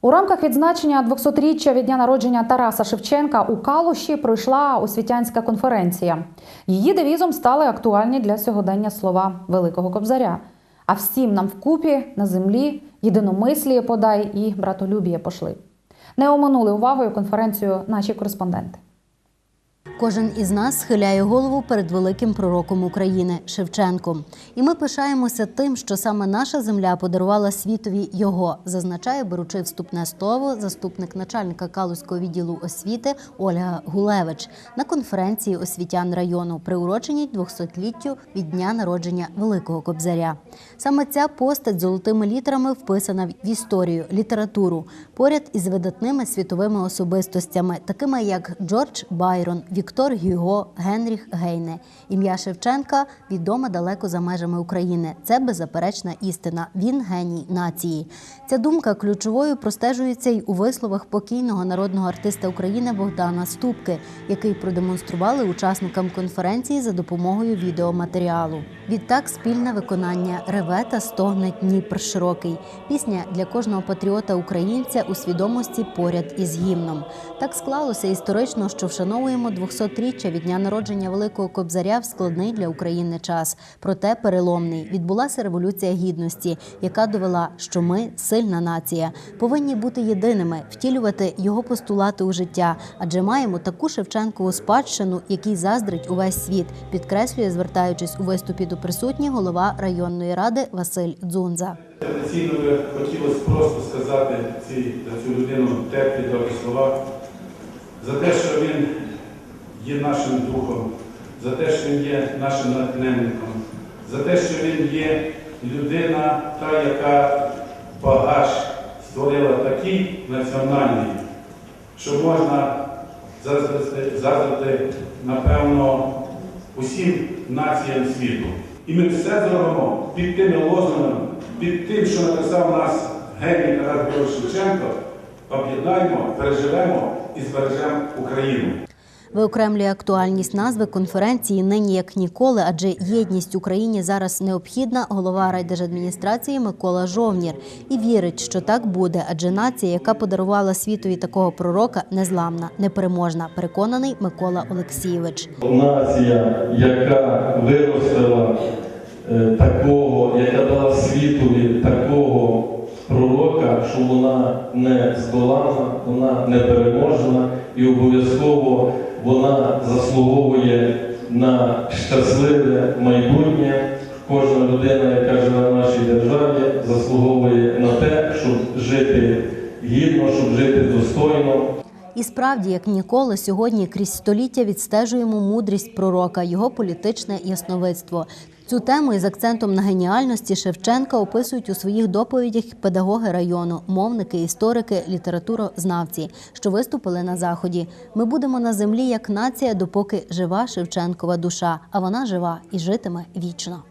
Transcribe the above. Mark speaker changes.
Speaker 1: У рамках відзначення 200-річчя від дня народження Тараса Шевченка у Калуші пройшла освітянська конференція. Її девізом стали актуальні для сьогодення слова Великого Кобзаря. А всім нам вкупі на землі єдиномисліє подай і братолюбіє пошли. Не оминули увагою конференцію наші кореспонденти.
Speaker 2: Кожен із нас схиляє голову перед великим пророком України Шевченком. І ми пишаємося тим, що саме наша земля подарувала світові його, зазначає, беручи вступне слово, заступник начальника Калузького відділу освіти Ольга Гулевич на конференції освітян району, приуроченій 200-літтю від дня народження Великого Кобзаря. Саме ця постать золотими літерами вписана в історію, літературу поряд із видатними світовими особистостями, такими як Джордж Байрон, Віктор Гюго, Генріх Гейне. Ім'я Шевченка відоме далеко за межами України. Це беззаперечна істина. Він геній нації. Ця думка ключовою простежується й у висловах покійного народного артиста України Богдана Ступки, який продемонстрували учасникам конференції за допомогою відеоматеріалу. Відтак спільне виконання реве та стогне Дніпр широкий. Пісня для кожного патріота українця у свідомості поряд із гімном. Так склалося історично, що вшановуємо 200-річчя від дня народження Великого Кобзаря в складний для України час. Проте переломний відбулася революція гідності, яка довела, що ми сильна нація, повинні бути єдиними, втілювати його постулати у життя, адже маємо таку Шевченкову спадщину, який заздрить увесь світ, підкреслює, звертаючись у виступі до присутніх голова районної ради Василь Дзунза.
Speaker 3: Традиційно хотілося просто сказати ці, цю людину теплі добрі слова, за те, що він є нашим духом, за те, що він є нашим натхненником, за те, що він є людина, та, яка багаж створила такий національний, що можна заздрити, напевно, усім націям світу. І ми все зробимо під тими лозунгами, під тим, що написав нас геній Тарас Григорович Шевченко, об'єднаємо, переживемо і збережемо Україну.
Speaker 2: Виокремлює актуальність назви конференції нині як ніколи, адже єдність Україні зараз необхідна. Голова райдержадміністрації Микола Жовнір і вірить, що так буде, адже нація, яка подарувала світові такого пророка, незламна, непереможна. Переконаний Микола Олексійович.
Speaker 4: Нація, яка виростила е, такого, яка дала світові такого пророка, що вона не здолана, вона непереможна і обов'язково вона заслуговує на щасливе майбутнє. Кожна людина, яка живе в нашій державі, заслуговує на те, щоб жити гідно, щоб жити достойно.
Speaker 2: І справді, як ніколи, сьогодні крізь століття відстежуємо мудрість пророка, його політичне ясновидство. Цю тему із акцентом на геніальності Шевченка описують у своїх доповідях педагоги району, мовники, історики, літературознавці, що виступили на заході. Ми будемо на землі як нація, допоки жива Шевченкова душа, а вона жива і житиме вічно.